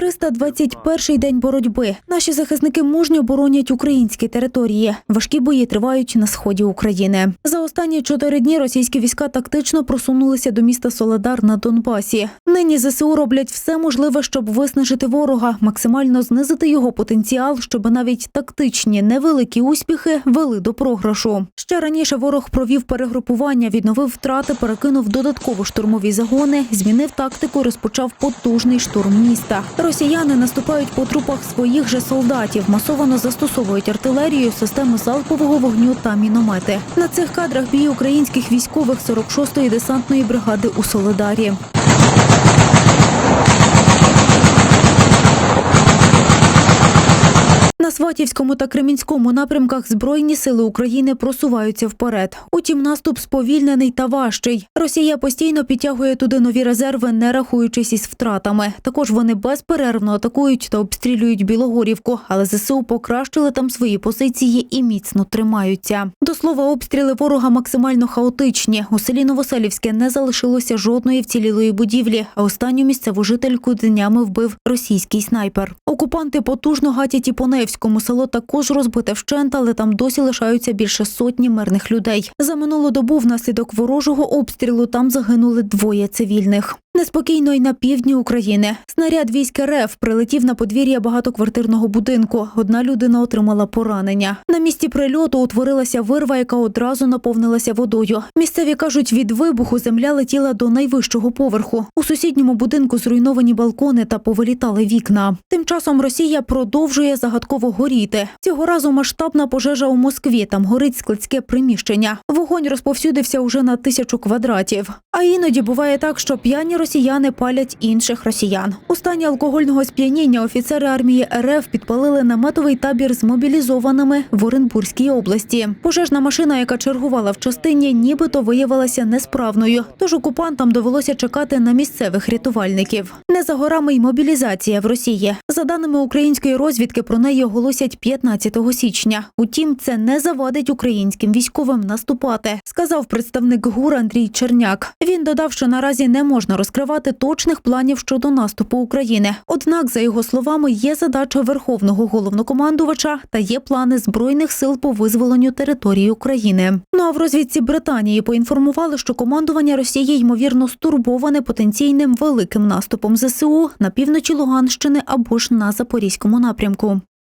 321-й день боротьби. Наші захисники мужньо боронять українські території. Важкі бої тривають на сході України. За останні чотири дні російські війська тактично просунулися до міста Соледар на Донбасі. Нині ЗСУ роблять все можливе, щоб виснажити ворога, максимально знизити його потенціал, щоб навіть тактичні невеликі успіхи вели до програшу. Ще раніше ворог провів перегрупування, відновив втрати, перекинув додатково штурмові загони, змінив тактику, розпочав потужний штурм міста. Росіяни наступають по трупах своїх же солдатів, масовано застосовують артилерію, системи залпового вогню та міномети. На цих кадрах бій українських військових 46-ї десантної бригади у Солидарі. Сватівському та Кремінському напрямках Збройні сили України просуваються вперед. Утім, наступ сповільнений та важчий. Росія постійно підтягує туди нові резерви, не рахуючись із втратами. Також вони безперервно атакують та обстрілюють Білогорівку, але ЗСУ покращили там свої позиції і міцно тримаються. До слова, обстріли ворога максимально хаотичні. У селі Новоселівське не залишилося жодної вцілілої будівлі, а останню місцеву жительку днями вбив російський снайпер. Окупанти потужно гатять і по Невському село також розбите вщент, але там досі лишаються більше сотні мирних людей. За минулу добу внаслідок ворожого обстрілу там загинули двоє цивільних. Неспокійно й на півдні України. Снаряд військ РФ прилетів на подвір'я багатоквартирного будинку. Одна людина отримала поранення. На місці прильоту утворилася вирва, яка одразу наповнилася водою. Місцеві кажуть, від вибуху земля летіла до найвищого поверху. У сусідньому будинку зруйновані балкони та повилітали вікна. Тим часом Росія продовжує загадково горіти. Цього разу масштабна пожежа у Москві. Там горить складське приміщення. Вогонь розповсюдився уже на тисячу квадратів. А іноді буває так, що п'яні росіяни палять інших росіян. У стані алкогольного сп'яніння офіцери армії РФ підпалили наметовий табір з мобілізованими в Оренбурзькій області. Пожежна машина, яка чергувала в частині, нібито виявилася несправною. Тож окупантам довелося чекати на місцевих рятувальників. Не за горами й мобілізація в Росії. За даними української розвідки, про неї оголосять 15 січня. Утім, це не завадить українським військовим наступати, сказав представник ГУР Андрій Черняк. Він додав, що наразі не можна розкривати точних планів щодо наступу України. Однак, за його словами, є задача верховного головнокомандувача та є плани збройних сил по визволенню території України. Ну а в розвідці Британії поінформували, що командування Росії ймовірно стурбоване потенційним великим наступом ЗСУ на півночі Луганщини або ж на запорізькому напрямку.